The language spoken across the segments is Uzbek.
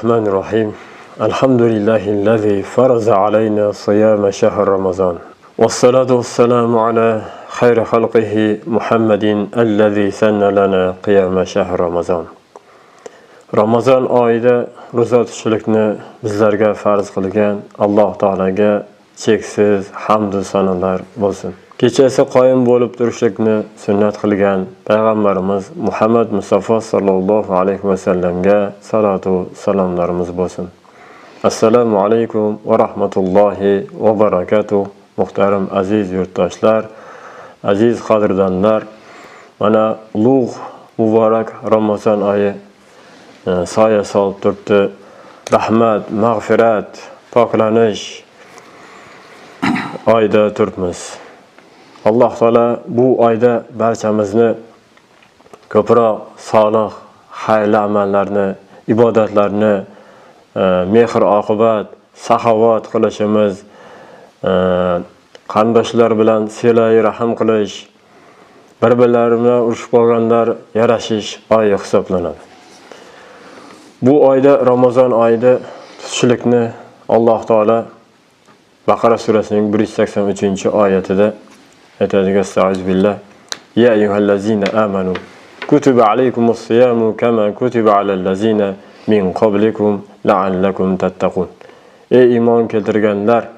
الرحمن الرحيم. الحمد لله الذي فرض علينا صيام شهر رمضان. والصلاة والسلام على خير خلقه محمد الذي سن لنا قيام شهر رمضان. ramazon oyida ro'za tutishlikni bizlarga farz qilgan alloh taologa cheksiz hamdu sanolar bo'lsin. Kechasi qoyim bo'lib turishlikni sunnat qilgan payg'ambarimiz muhammad mustafa sollallohu alayhi vasallamga salotu salomlarimiz bo'lsin. Assalomu alaykum va rahmatullohi va barakatuh muhtaram aziz yurtdoshlar aziz qadrdonlar. Mana ulug' muborak ramazon oyi soya solib turibdi. Rahmat mag'firat poklanish oyda turibmiz alloh taolo bu oyda barchamizni ko'proq solih xayrli amallarni ibodatlarni e, mehr oqibat saxovat qilishimiz e, qarindoshlar bilan silai rahm qilish bir birlari bilan urushib qolganlar yarashish oyi hisoblanadi. Bu oyda ramazon oyida tutishlikni alloh taolo baqara surasining 183 oyatida aytadigan billah. Ya ayyuhallazina amanu kutiba alaykumus siyamu kama kutiba alal lazina min qablikum la'allakum tattaqun. Ey iymon keltirganlar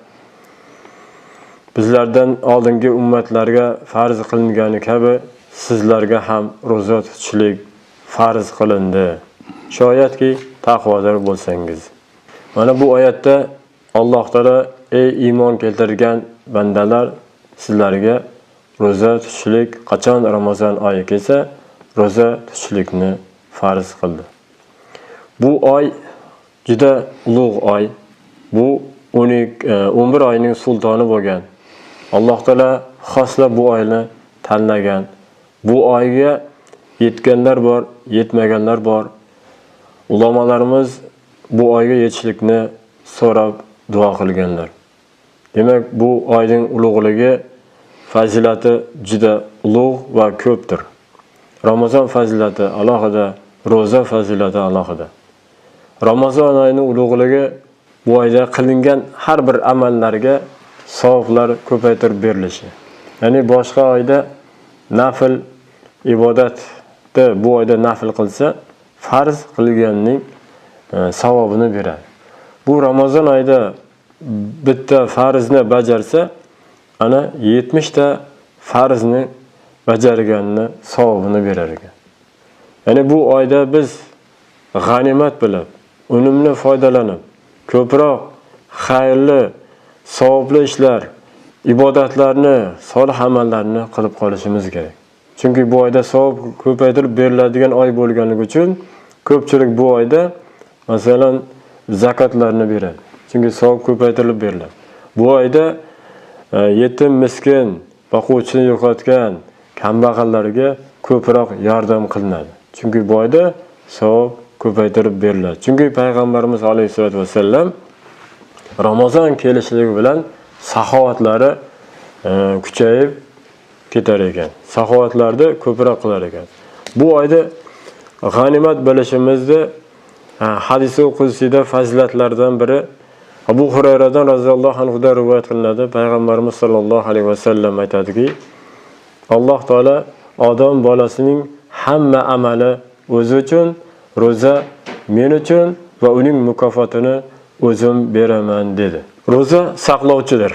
bizlardan oldingi ummatlarga farz qilingani kabi sizlarga ham ro'za tutishlik farz qilindi. Shoyatki taqvodor bo'lsangiz. Mana bu oyatda alloh taolo ey iymon keltirgan bandalar sizlarga ro'za tutishlik qachon ramazon oyi kelsa ro'za tutishlikni farz qildi bu oy juda ulug' oy bu 11 oyning sultoni bo'lgan. Alloh taolo xoslab bu oyni tanlagan. Bu oyga yetganlar bor yetmaganlar bor. Ulamolarimiz bu oyga yetishlikni so'rab duo qilganlar. Demak bu oyning ulug'ligi fazilati juda ulug' va ko'pdir. Ramazon fazilati alohida ro'za fazilati alohida. Ramazon oyini ulug'ligi bu oyda qilingan har bir amallarga savoblar ko'paytirib berilishi ya'ni boshqa oyda nafl ibodatni bu oyda nafl qilsa farz qilganning e, savobini beradi. Bu ramazon oyida bitta farzni bajarsa ana 70 ta farzni bajarganni savobini berar ekan. Ya'ni bu oyda biz g'animat bilib unumli foydalanib ko'proq xayrli savobli ishlar ibodatlarni solih amallarni qilib qolishimiz kerak. Chunki bu oyda savob ko'paytirib beriladigan oy bo'lganligi uchun ko'pchilik bu oyda masalan zakotlarni beradi. Chunki savob ko'paytirilib beriladi. Bu oyda yetim miskin boquvchisini yo'qotgan kambag'allarga ko'proq yordam qilinadi. Chunki bu oyda savob ko'paytirib beriladi. Chunki payg'ambarimiz alayhissalotu vassallam ramazon kelishligi bilan saxovatlari kuchayib ketar ekan. Saxovatlarni ko'proq qilar ekan. Bu oyda g'animat bilishimizni hadisi qudsiyda fazilatlardan biri abu hurayradan roziyallohu anhudan rivoyat qilinadi. Payg'ambarimiz sollallohu alayhi vasallam aytadiki alloh taolo odam bolasining hamma amali o'zi uchun ro'za men uchun va uning mukofotini o'zim beraman dedi. Ro'za saqlovchidir.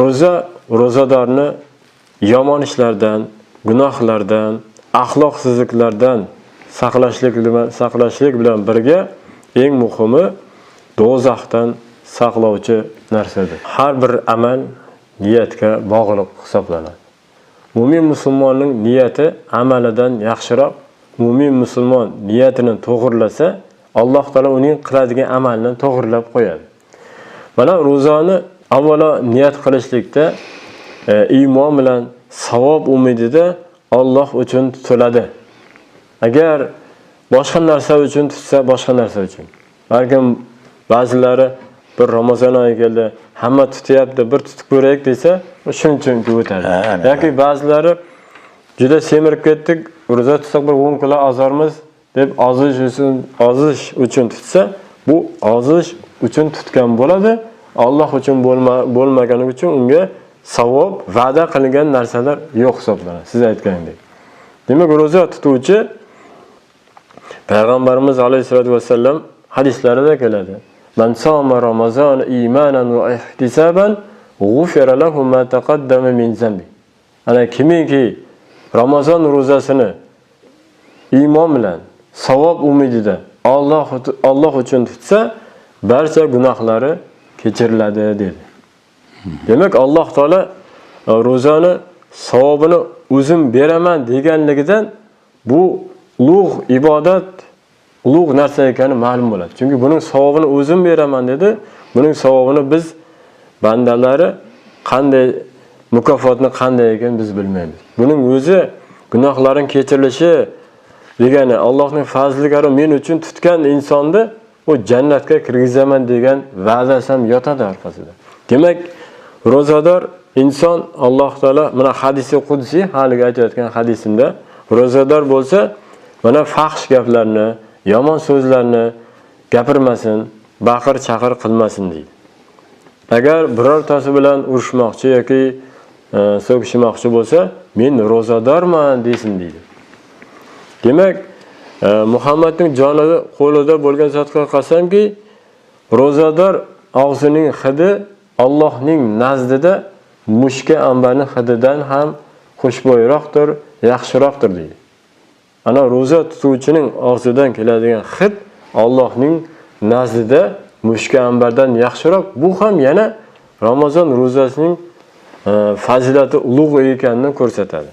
Ro'za ro'zadorni yomon ishlardan gunohlardan axloqsizliklardan saqlashlik bilan saqlashlik bilan birga eng muhimi do'zaxdan saqlovchi narsadir. Har bir amal niyatga bog'liq hisoblanadi. Mo'min musulmonning niyati amalidan yaxshiroq. Mo'min musulmon niyatini to'g'irlasa alloh taolo uning qiladigan amalini to'g'irlab qo'yadi. Mana ro'zani avvalo niyat qilishlikda e, iymon bilan savob umidida Alloh uchun tutiladi. Agar boshqa narsa uchun tutsa boshqa narsa uchun. Balkim ba'zilari bir ramazon oyi keldi hamma tutyapti bir tutib ko'raylik desa shuning uchun o'tadi yoki ba'zilari juda semirib ketdik ro'za tutsak bir o'n kilo ozormiz deb ozish uchun ozish uchun tutsa, bu ozish uchun tutgan bo'ladi. Alloh uchun bo'lma bo'lmagani uchun unga savob va'da qilingan narsalar yo'q hisoblanadi. Siz aytgandek. Demak, roza tutuvchi payg'ambarimiz alayhisolatu vasallam hadislarida keladi. Man soma ramazon imanan va ihtisaban g'ufira lahu ma taqaddama min zambi. Ana kimiki Ramazon ro'zasini iymon bilan, savob umidida Alloh Alloh uchun tutsa, barcha gunohlari kechiriladi dedi. Demak, Alloh taolo ro'zani savobini o'zim beraman deganligidan bu ulug' ibodat, ulug' narsa ekani ma'lum bo'ladi. Chunki buning savobini o'zim beraman dedi. Buning savobini biz bandalari qanday mukofotni qanday ekan biz bilmaymiz. Buning o'zi gunohlaring kechirilishi degani Allohning fazligari men uchun tutgan insonni u jannatga kirgizaman degan va'dasi ham yotadi orqasida. Demak, ro'zador inson Alloh taolo mana hadisi qudsi haliga aytayotgan hadisimda ro'zador bo'lsa, mana fahsh gaplarni, yomon so'zlarni gapirmasin, baqir chaqir qilmasin deydi. Agar birortasi bilan urushmoqchi yoki e, so'kishmoqchi bo'lsa, men ro'zadorman desin deydi. Demak, e, Muhammadning jonida qo'lida bo'lgan zotga qasamki, ro'zador og'zining hidi Allohning nazdida mushka ambarning hididan ham xushbo'yroqdir, yaxshiroqdir deydi. Ana ro'za tutuvchining og'zidan keladigan hid Allohning nazdida mushka ambardan yaxshiroq. Bu ham yana Ramazon ro'zasining e, fazilati ulug' ekanini ko'rsatadi.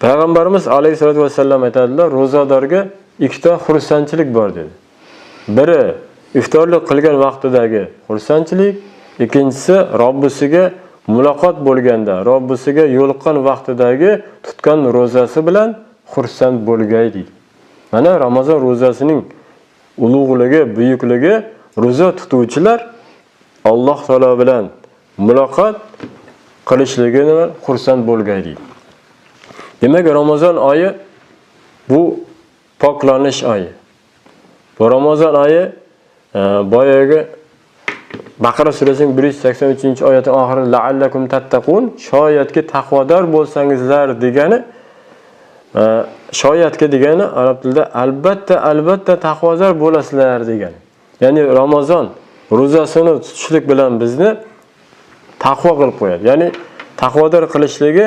Payg'ambarimiz alayhisolatu vasallam aytadilar, ro'zadorga ikkita xursandchilik bor dedi. Biri iftorlik qilgan vaqtidagi xursandchilik, ikkinchisi Robbisiga muloqot bo'lganda, Robbisiga yo'liqqan vaqtidagi tutgan ro'zasi bilan xursand bo'lgay deydi. Mana Ramazon ro'zasining ulug'ligi, buyukligi ro'za tutuvchilar Alloh taolo bilan muloqot qilishligini xursand bo'lgay deydi. Demak, Ramazon oyi bu poklanish oyi. Bu Ramazon oyi e, boyagi Baqara surasining 183-oyati oxirida la'allakum tattaqun, shoyatki taqvodor bo'lsangizlar degani Э, shoyatga degani arab tilida albatta albatta taqvozor bo'lasizlar degani. Ya'ni Ramazon ro'zasini tutishlik bilan bizni taqvo qilib qo'yadi. Ya'ni taqvodor qilishligi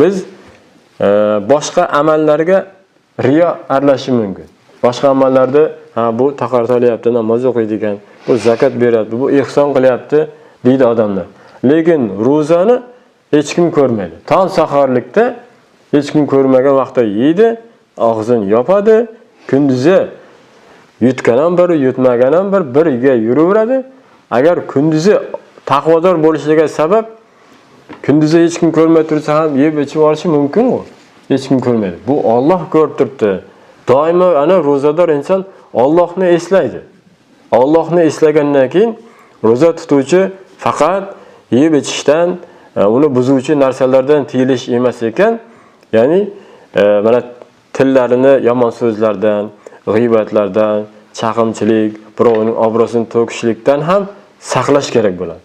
biz e, boshqa amallarga riyo aralashishi mumkin. Boshqa amallarda ha bu tahorat olyapti, namoz o'qiydi ekan, bu zakot beryapti, bu ehson qilyapti deydi odamlar. Lekin ro'zani hech kim ko'rmaydi. Tong saharlikda hech kim ko'rmagan vaqtda yeydi, og'zini yopadi, kunduzi yutgan ham bir, yutmagan ham bir, biriga yuraveradi. Agar kunduzi taqvodor bo'lishiga sabab kunduzi hech kim ko'rmay tursa ham yeb ichib olishi mumkin-ku. Hech kim ko'rmaydi. Bu Alloh ko'rib turibdi. Doimo ana ro'zador inson Allohni eslaydi. Allohni eslagandan keyin ro'za tutuvchi faqat yeb ichishdan, e, uni buzuvchi narsalardan tiyilish emas ekan, ya'ni e, mana tillarini yomon so'zlardan, g'iybatlardan, chaqimchilik, birovning obro'sini to'kishlikdan ham saqlash kerak bo'ladi.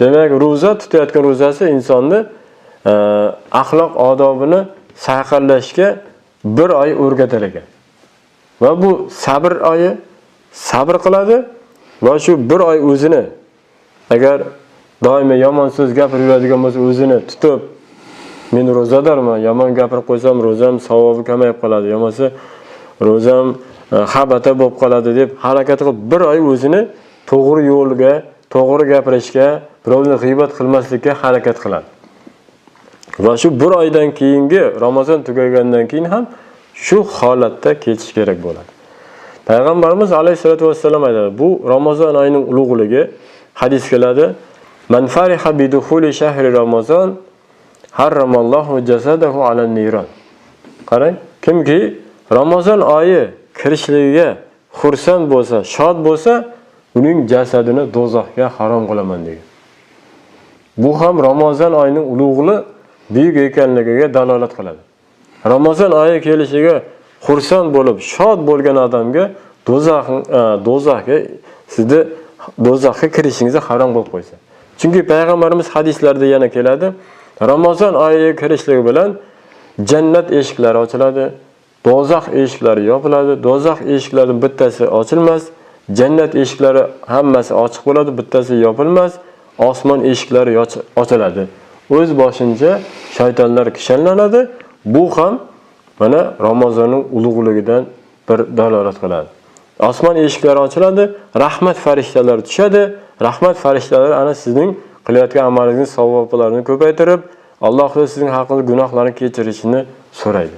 Demak, ro'za tutayotgan ro'zasi insonni e, axloq odobini sayqallashga bir oy o'rgatar ekan. Va bu sabr oyi sabr qiladi va shu bir oy o'zini agar doimo yomon so'z gapirib yuradigan bo'lsa, o'zini tutib men ro'zadorman, yomon gapirib qo'ysam ro'zam savobi kamayib qoladi, bo'lmasa ro'zam e, habata bo'lib qoladi deb harakat qilib bir oy o'zini to'g'ri yo'lga, to'g'ri gapirishga, birovni g'iybat qilmaslikka harakat qiladi. Va shu bir oydan keyingi Ramazon tugagandan keyin ham shu holatda ketish kerak bo'ladi. Payg'ambarimiz alayhissalotu vasallam aytadi, bu Ramazon oyining ulug'ligi hadis keladi. Man fariha bi dukhuli shahri Ramazon harramallohu jasadahu ala niron. Qarang, kimki Ramazon oyi kirishligiga xursand bo'lsa, shod bo'lsa, uning jasadini dozoqqa harom qilaman degan. Bu ham Ramazon oyining ulug'li buyuk ekanligiga dalolat qiladi. Ramazon oyi kelishiga xursand bo'lib, shod bo'lgan odamga do'zax e, do'zaxga sizni do'zaxga kirishingizni harom qilib qo'ysa. Chunki payg'ambarimiz hadislarda yana keladi, Ramazon oyiga kirishlik bilan jannat eshiklari ochiladi, do'zax eshiklari yopiladi, do'zax eshiklarining bittasi ochilmas, jannat eshiklari hammasi ochiq bo'ladi, bittasi yopilmas, osmon eshiklari ochiladi. O'z boshincha shaytonlar kishanlanadi. Bu ham mana Ramazonning ulug'ligidan bir dalolat qiladi. Osmon eshiklari ochiladi, rahmat farishtalari tushadi. Rahmat farishtalari ana sizning qilayotgan amalingizning savoblarini ko'paytirib, Alloh sizning haqqingizda gunohlarni kechirishini so'raydi.